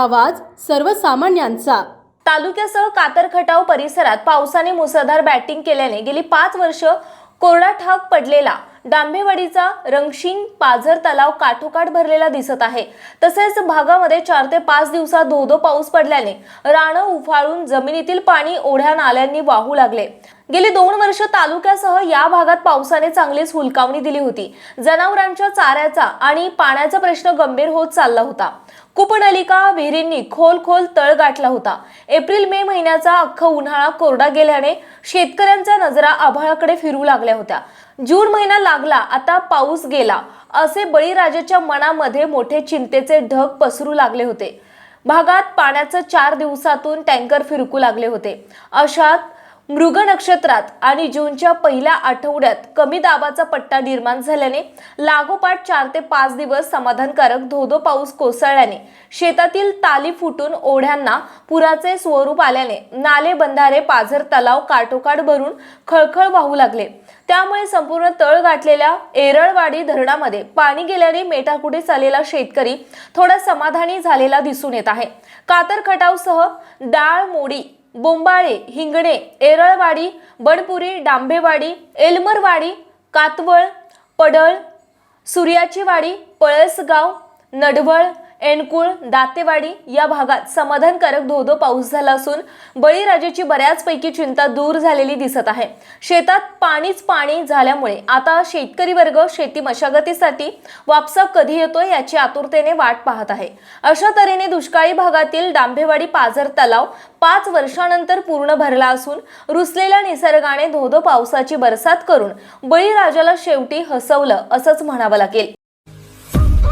आवाज सर्वसामान्यांचा. तालुक्यासह कातरखटाव परिसरात पावसाने मुसळधार बॅटिंग केल्याने गेली पाच वर्ष कोरडा ठाक पडलेला डांबेवाडीचा रंगशिंग पाझर तलाव काठोकाठ भरलेला दिसत आहे. तसेच भागामध्ये चार ते पाच दिवसात धोधो पाऊस पडल्याने रानं उफाळून जमिनीतील पाणी ओढ्या नाल्यांनी वाहू लागले. गेली दोन वर्ष तालुक्यासह या भागात पावसाने चांगलीच हुलकावणी दिली होती. जनावरांच्या चाऱ्याचा आणि पाण्याचा प्रश्न गंभीर होत चालला होता. कुपनलिका विहिरींनी खोल खोल तळ गाठला होता. एप्रिल मे महिन्याचा अख्खा उन्हाळा कोरडा गेल्याने शेतकऱ्यांच्या नजरा आभाळाकडे फिरू लागल्या होत्या. जून महिना लागला आता पाऊस गेला. असे बळीराजाच्या मनामध्ये मोठे चिंतेचे ढग पसरू लागले होते. भागात पाण्याचं चार दिवसातून टँकर फिरकू लागले होते. अशात मृग नक्षत्रात आणि जूनच्या पहिल्या आठवड्यात कमी दाबाचा पट्टा निर्माण झाल्याने लागोपाठ चार ते पाच दिवस समाधानकारक धोधो पाऊस कोसळल्याने शेतातील ताली फुटून ओढ्यांना पुराचे स्वरूप आल्याने नाले बंधारे पाझर तलाव काठोकाठ भरून खळखळ वाहू लागले. त्यामुळे संपूर्ण तळ गाठलेल्या एरळवाडी धरणामध्ये पाणी गेल्याने मेटाकुटीस आलेला शेतकरी थोडा समाधानी झालेला दिसून येत आहे. कातर खटावसह डाळ मोडी बोंबाळे हिंगणे एरळवाडी बडपुरी डांबेवाडी एलमरवाडी कातवळ पडळ सूर्याची वाडी पळसगाव नडवळ एणकुळ दातेवाडी या भागात समाधानकारक धोधो पाऊस झाला असून बळीराजाची बऱ्याचपैकी चिंता दूर झालेली दिसत आहे. शेतात पाणीच पाणी झाल्यामुळे आता शेतकरी वर्ग शेती मशागतीसाठी वापसा कधी येतो याची आतुरतेने वाट पाहत आहे. अशा तऱ्हेने दुष्काळी भागातील डांबेवाडी पाझर तलाव पाच वर्षानंतर पूर्ण भरला असून रुसलेल्या निसर्गाने धोधो पावसाची बरसात करून बळीराजाला शेवटी हसवलं असंच म्हणावं लागेल.